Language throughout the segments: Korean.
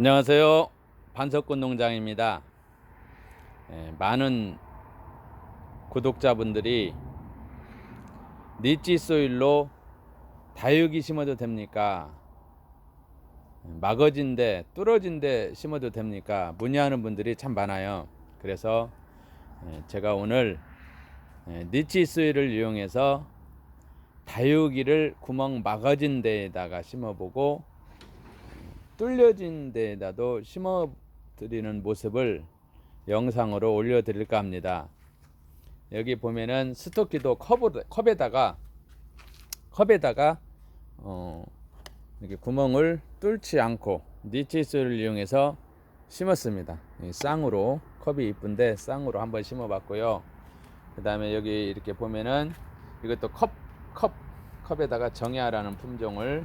안녕하세요. 반석군 농장입니다. 예, 많은 구독자분들이 니치 소일로 다육이 심어도 됩니까? 막어진데 뚫어진데 심어도 됩니까? 문의하는 분들이 참 많아요. 그래서 예, 제가 오늘 예, 니치 소일을 이용해서 다육이를 구멍 막아진 데에다가 심어보고 뚫려진 데에다도 심어 드리는 모습을 영상으로 올려 드릴까 합니다. 여기 보면은 스토키도 컵에다가 컵에다가 어, 이렇게 구멍을 뚫지 않고 니치스를 이용해서 심었습니다. 이 쌍으로 컵이 이쁜데 쌍으로 한번 심어봤고요. 그 다음에 여기 이렇게 보면은 이것도 컵, 컵, 컵에다가 정야라는 품종을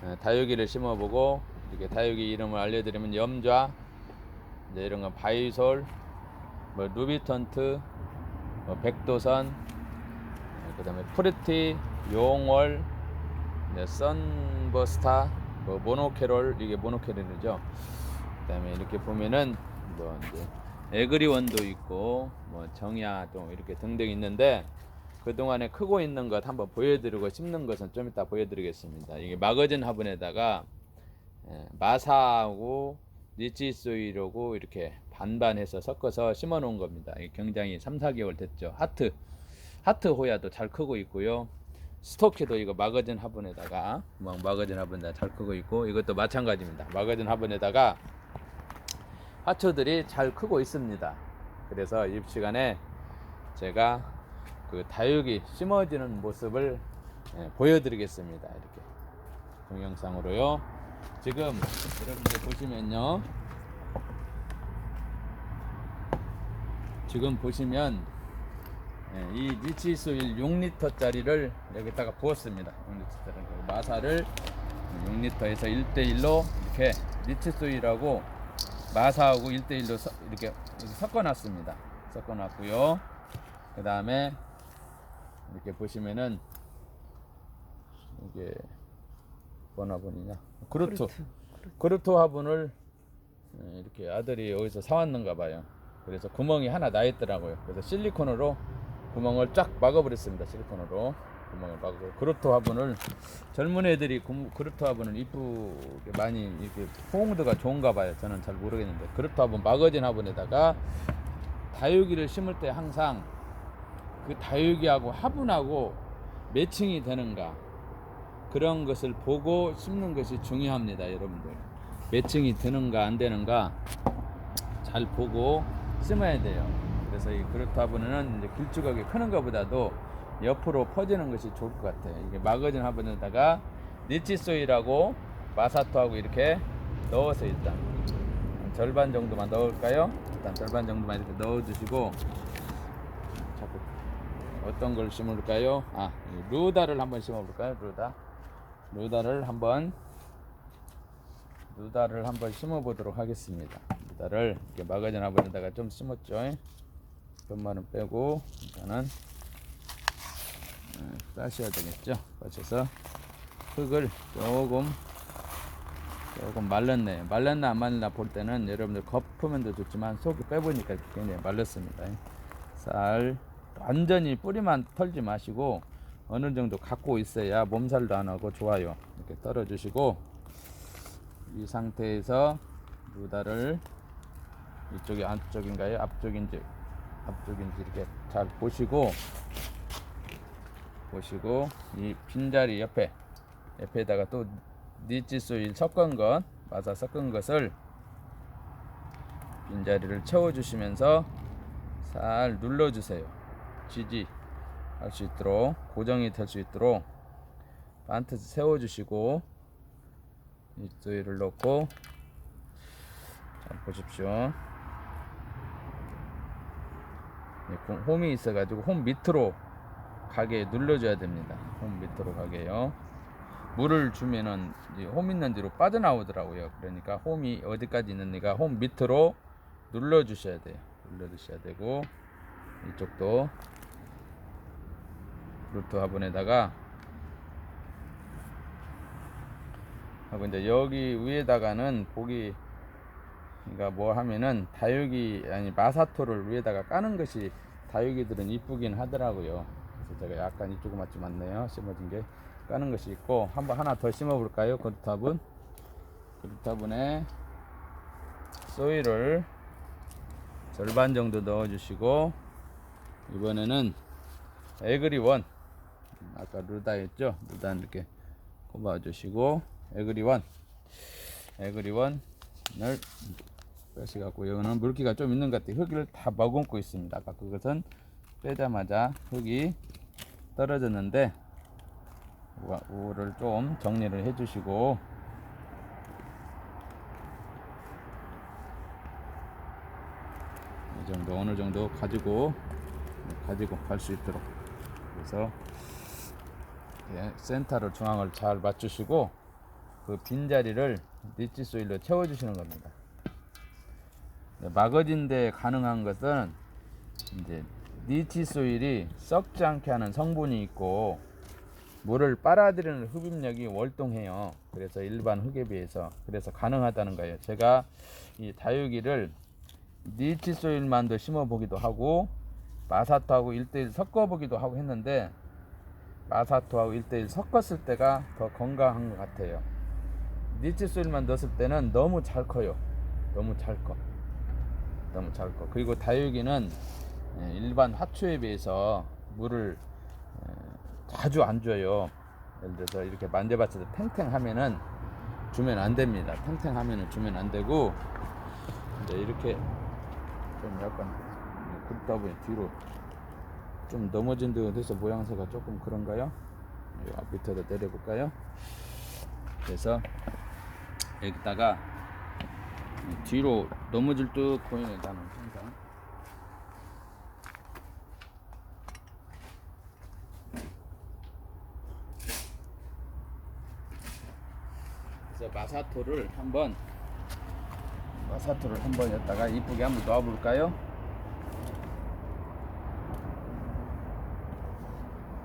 어, 다육이를 심어보고 이렇게 다육이 이름을 알려드리면 염좌, 이제 이런 건 바이솔, 뭐 루비턴트, 뭐 백도선, 그다음에 프리티, 용월, 이제 선버스타, 뭐 모노캐롤 이게 모노캐롤이죠. 그다음에 이렇게 보면은 뭐 이제 에그리원도 있고 뭐 정야도 이렇게 등등 있는데 그 동안에 크고 있는 것 한번 보여드리고 심는 것은 좀 이따 보여드리겠습니다. 이게 마거진 화분에다가 예, 마사하고 니치소이라고 이렇게 반반해서 섞어서 심어 놓은 겁니다. 굉장히 3, 4개월 됐죠. 하트 하트 호야도 잘 크고 있고요. 스토키도 이거 마거진 화분에다가 막 마거진 화분에다 잘 크고 있고 이것도 마찬가지입니다. 마거진 화분에다가 하초들이 잘 크고 있습니다. 그래서 이 시간에 제가 그 다육이 심어지는 모습을 예, 보여드리겠습니다. 이렇게 동영상으로요. 지금 여러분들 보시면요. 지금 보시면 예, 이 니치소일 6리터짜리를 여기다가 부었습니다. 6리터짜리 마사를 6리터에서 1대1로 이렇게 니치소일하고 마사하고 1대1로 이렇게, 이렇게 섞어놨습니다. 섞어놨고요. 그 다음에 이렇게 보시면은 이게 보니냐 그루트 그루트 화분을 예, 이렇게 아들이 여기서 사왔는가 봐요. 그래서 구멍이 하나 나 있더라고요. 그래서 실리콘으로 구멍을 쫙 막아버렸습니다. 실리콘으로 구멍을 막고 그루트 화분을 젊은 애들이 구- 그루트 화분을 이쁘게 많이 이렇게 호응도가 좋은가 봐요. 저는 잘 모르겠는데 그루트 화분 막아진 화분에다가 다육이를 심을 때 항상 그 다육이하고 화분하고 매칭이 되는가 그런 것을 보고 심는 것이 중요합니다, 여러분들. 매칭이 되는가 안 되는가 잘 보고 심어야 돼요. 그래서 이 그루트 화분은 이제 길쭉하게 크는 것보다도 옆으로 퍼지는 것이 좋을 것 같아요. 이게 마거진 화분에다가 니치소이라고 마사토하고 이렇게 넣어서 일단 절반 정도만 넣을까요? 일단 절반 정도만 이렇게 넣어주시고 자꾸 어떤 걸 심을까요? 아, 이 루다를 한번 심어볼까요? 루다. 루다를 한번 루다를 한번 심어 보도록 하겠습니다. 루다를 이렇게 마가진 화분에다가 좀 심었죠. 끝만은 빼고 일단은 음, 빠셔야 되겠죠. 빠셔서 흙을 조금 조금 말랐네. 말랐나 안 말랐나 볼 때는 여러분들 겉으면 더 좋지만 속이 빼보니까 굉장히 말랐습니다. 쌀 완전히 뿌리만 털지 마시고 어느 정도 갖고 있어야 몸살도 안 하고 좋아요. 이렇게 떨어 주시고 이 상태에서 루다를 이쪽이 안쪽인가요? 앞쪽인지 앞쪽인지 이렇게 잘 보시고 보시고 이 빈자리 옆에 옆에다가 또 니치소일 섞은 것 마사 섞은 것을 빈자리를 채워주시면서 살 눌러주세요. 지지 할 수 있도록 고정이 될 수 있도록 반트 세워주시고 이 소일을 넣고 자 보십시오. 홈이 있어 가지고 홈 밑으로 가게 눌러줘야 됩니다. 홈 밑으로 가게요. 물을 주면은 홈 있는 데로 빠져나오더라고요. 그러니까 홈이 어디까지 있는지가 홈 밑으로 눌러 주셔야 돼요. 눌러 주셔야 되고 이쪽도 루트 화분에다가 하고 이제 여기 위에다가는 보기 그러니까 뭐 하면은 다육이 아니 마사토를 위에다가 까는 것이 다육이들은 이쁘긴 하더라고요. 그래서 제가 약간 이쪽은 맞지 않네요. 심어진 게 까는 것이 있고 한번 하나 더 심어 볼까요? 그루타분 그루타분에 소일을 절반 정도 넣어 주시고 이번에는 에그리원 아까 루다였죠? 루다 이렇게 꼽아 주시고 에그리원 에그리원을 빼시갖고 여기는 물기가 좀 있는 것 같아요. 흙을 다 머금고 있습니다. 아까 그것은 빼자마자 흙이 떨어졌는데 우를 좀 정리를 해주시고 이 정도 어느 정도 가지고 가지고 갈 수 있도록 그래서 예, 센터를 중앙을 잘 맞추시고 그 빈자리를 리치 소일로 채워주시는 겁니다. 네, 마거진데 가능한 것은 이제 리치 소일이 썩지 않게 하는 성분이 있고 물을 빨아들이는 흡입력이 월동해요. 그래서 일반 흙에 비해서 그래서 가능하다는 거예요. 제가 이 다육이를 리치 소일만도 심어 보기도 하고 마사토하고 1대1 섞어 보기도 하고 했는데 마사토하고 1대1 섞었을 때가 더 건강한 것 같아요. 리치 소일만 넣었을 때는 너무 잘 커요. 너무 잘 커. 너무 잘 커. 그리고 다육이는 예, 일반 화초에 비해서 물을 예, 자주 안 줘요. 예를 들어서 이렇게 만져봤을 때 탱탱하면은 주면 안 됩니다. 탱탱하면은 주면 안 되고 이제 이렇게 좀 약간 굽다 보니 뒤로 좀 넘어진 듯 해서 모양새가 조금 그런가요? 이 앞부터 내려볼까요? 그래서 여기다가 뒤로 넘어질 듯 보이는 나는 항상 그래서 마사토를 한번 마사토를 한번 여기다가 이쁘게 한번 놔볼까요?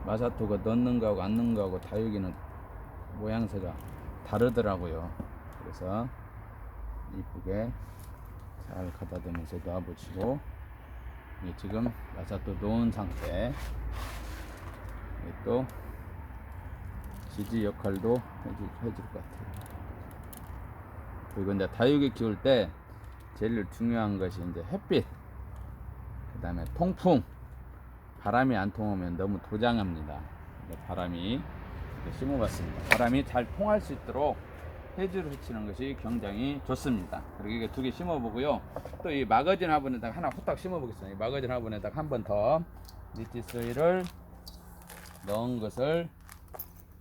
마사토가 넣는 거하고 안 넣는 거하고 다육이는 모양새가 다르더라고요. 그래서 이쁘게 잘 대면서 놔보시고 이게 지금 마사토 놓은 상태 이게 또 지지 역할도 해줄, 해줄 것 같아요. 그리고 이제 다육이 키울 때 제일 중요한 것이 이제 햇빛, 그 다음에 통풍, 바람이 안 통하면 너무 도장합니다. 바람이 심어봤습니다. 바람이 잘 통할 수 있도록 해주를 해치는 것이 굉장히 좋습니다. 그리고 이게 두 개 심어보고요. 또 이 마거진 화분에다가 하나 후딱 심어보겠습니다. 이 마거진 화분에다가 한 번 더 니티소일을 넣은 것을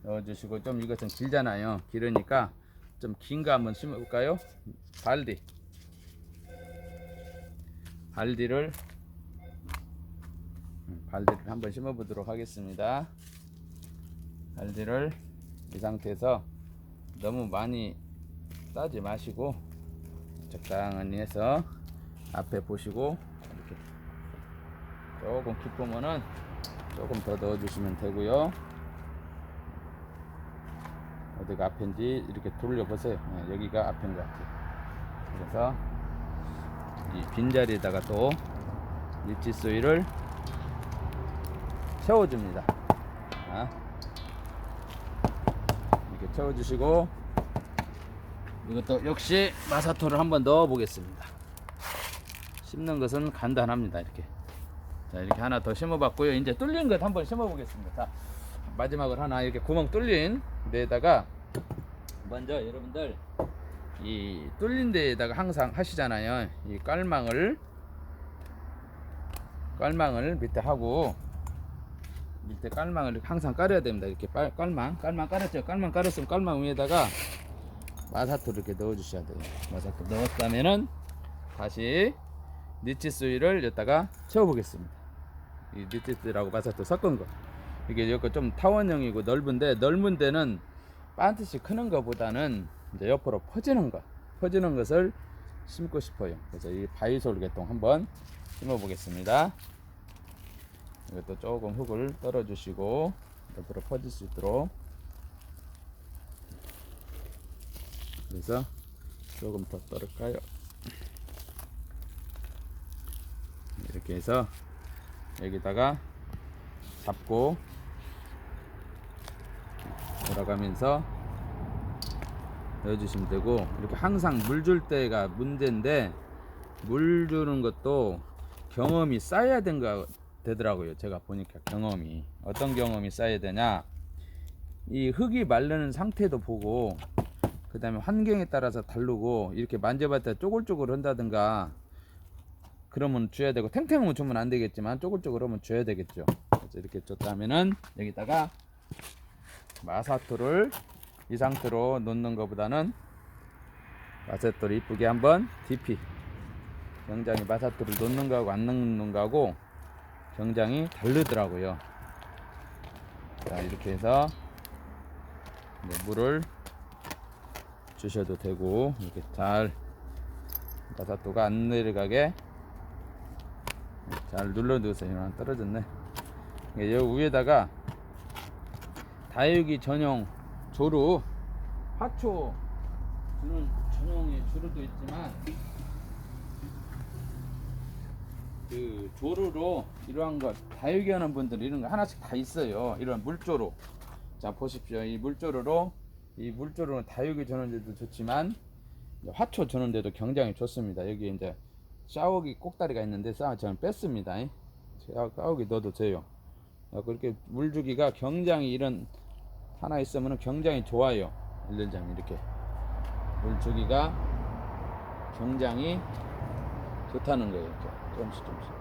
넣어주시고 좀 이것은 길잖아요. 길으니까 좀 긴 거 한번 심어볼까요? 발디 발디를 음, 발디를 한번 심어 보도록 하겠습니다. 발디를 이 상태에서 너무 많이 따지 마시고 적당히 해서 앞에 보시고 이렇게 조금 깊으면은 조금 더 넣어주시면 되고요. 어디가 앞인지 이렇게 돌려보세요. 네, 여기가 앞인 것 같아요. 그래서 이 빈자리에다가 또 일지소일을 채워줍니다. 자, 이렇게 채워주시고 이것도 역시 마사토를 한번 넣어 보겠습니다. 심는 것은 간단합니다. 이렇게 자 이렇게 하나 더 심어봤고요. 이제 뚫린 것 한번 심어보겠습니다. 자, 마지막으로 하나 이렇게 구멍 뚫린 데에다가 먼저 여러분들 이 뚫린 데에다가 항상 하시잖아요. 이 깔망을 깔망을 밑에 하고 밑에 깔망을 항상 깔아야 됩니다. 이렇게 빨- 깔망 깔망 깔았죠. 깔망 깔았으면 깔망 위에다가 마사토 이렇게 넣어 주셔야 돼요. 마사토 넣었다면은 다시 니치스위를 여기다가 채워 보겠습니다. 이 니치스라고 마사토 섞은 거. 이게 여기 좀 타원형이고 넓은데 넓은 데는 반드시 크는 것보다는 이제 옆으로 퍼지는 것, 퍼지는 것을 심고 싶어요. 그래서 이 바이솔 개통 한번 심어 보겠습니다. 이것도 조금 흙을 떨어 주시고 옆으로 퍼질 수 있도록 그래서 조금 더 떨을까요? 이렇게 해서 여기다가 잡고 돌아가면서 넣어주시면 되고 이렇게 항상 물 줄 때가 문제인데 물 주는 것도 경험이 쌓여야 된가 되더라고요. 제가 보니까 경험이. 어떤 경험이 쌓여야 되냐? 이 흙이 마르는 상태도 보고 그 다음에 환경에 따라서 다르고 이렇게 만져봤다 쪼글쪼글 한다든가 그러면 줘야 되고 탱탱하면 주면 안 되겠지만 쪼글쪼글 하면 줘야 되겠죠. 그래서 이렇게 줬다면은 여기다가 마사토를 이 상태로 놓는 것보다는 마사토를 이쁘게 한번 DP 굉장히 마사토를 놓는 거하고 안 놓는 거하고 굉장히 다르더라고요. 자 이렇게 해서 물을 주셔도 되고 이렇게 잘 마사토가 안 내려가게 잘 눌러 두세요. 떨어졌네. 이 위에다가 다육이 전용 조루 화초. 주는 전용의 조루도 있지만 그 조루로 이러한 것 하는 분들 이런 거 하나씩 다 있어요. 이런 물조루 자 보십시오. 이 물조루로 이 물조루는 다육이 데도 좋지만 화초 데도 굉장히 좋습니다. 여기 이제 샤워기 꼭다리가 있는데 저는 뺐습니다. 샤워기 넣어도 돼요. 어, 그렇게 물 주기가 굉장히 이런 하나 있으면 굉장히 좋아요. 일년장 이렇게. 물 주기가 굉장히 좋다는 거예요. 이렇게 조금씩 조금씩.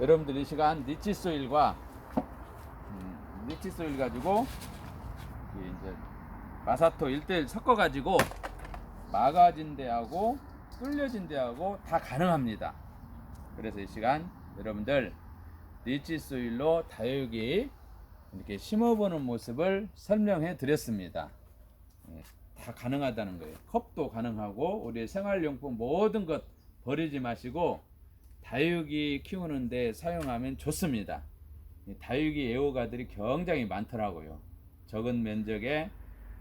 여러분들 이 시간 니치 소일과 음, 니치 소일 가지고 이제 마사토 1대1 섞어 가지고 막아진 데하고 뚫려진 데하고 다 가능합니다. 그래서 이 시간 여러분들 리치 소일로 다육이 이렇게 심어보는 모습을 설명해 드렸습니다. 예, 다 가능하다는 거예요. 컵도 가능하고 우리 생활용품 모든 것 버리지 마시고 다육이 키우는데 사용하면 좋습니다. 이 다육이 애호가들이 굉장히 많더라고요. 적은 면적에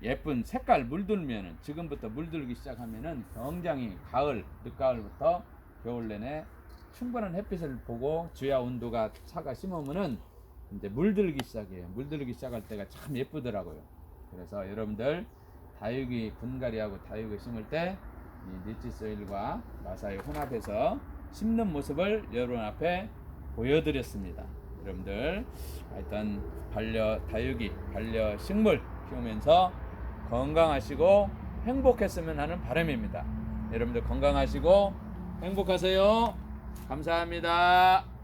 예쁜 색깔 물들면은 지금부터 물들기 시작하면은 굉장히 가을 늦가을부터 겨울 내내 충분한 햇빛을 보고 주야 온도가 차가 심으면은 이제 물들기 시작해요. 물들기 시작할 때가 참 예쁘더라고요. 그래서 여러분들 다육이 분갈이하고 다육을 심을 때이 니치 소일과 마사이 혼합해서 심는 모습을 여러분 앞에 보여드렸습니다. 여러분들 하여튼 반려 다육이 반려 식물 키우면서 건강하시고 행복했으면 하는 바람입니다. 여러분들 건강하시고 행복하세요. 감사합니다.